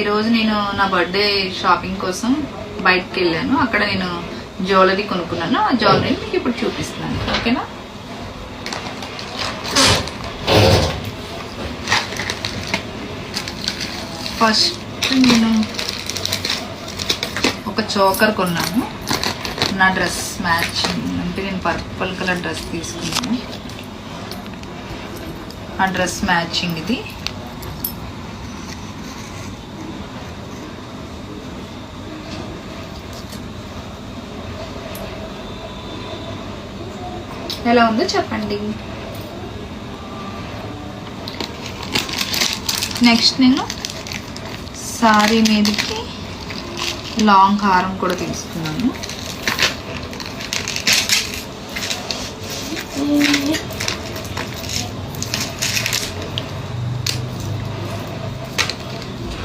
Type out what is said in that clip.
ఈరోజు నేను నా బర్త్డే షాపింగ్ కోసం బయటకు వెళ్ళాను. అక్కడ నేను జ్యువెలరీ కొనుక్కున్నాను. ఆ జ్యువెలరీ మీకు ఇప్పుడు చూపిస్తున్నాను. ఓకేనా? ఫస్ట్ నేను ఒక చోకర్ కొన్నాను. నా డ్రెస్ మ్యాచింగ్ అంటే నేను పర్పుల్ కలర్ డ్రెస్ తీసుకున్నాను. ఆ డ్రెస్ మ్యాచింగ్ ఇది. ఎలా ఉందో చెప్పండి. నెక్స్ట్ నేను సారీ మీదకి లాంగ్ హారం కూడా తీసుకున్నాను.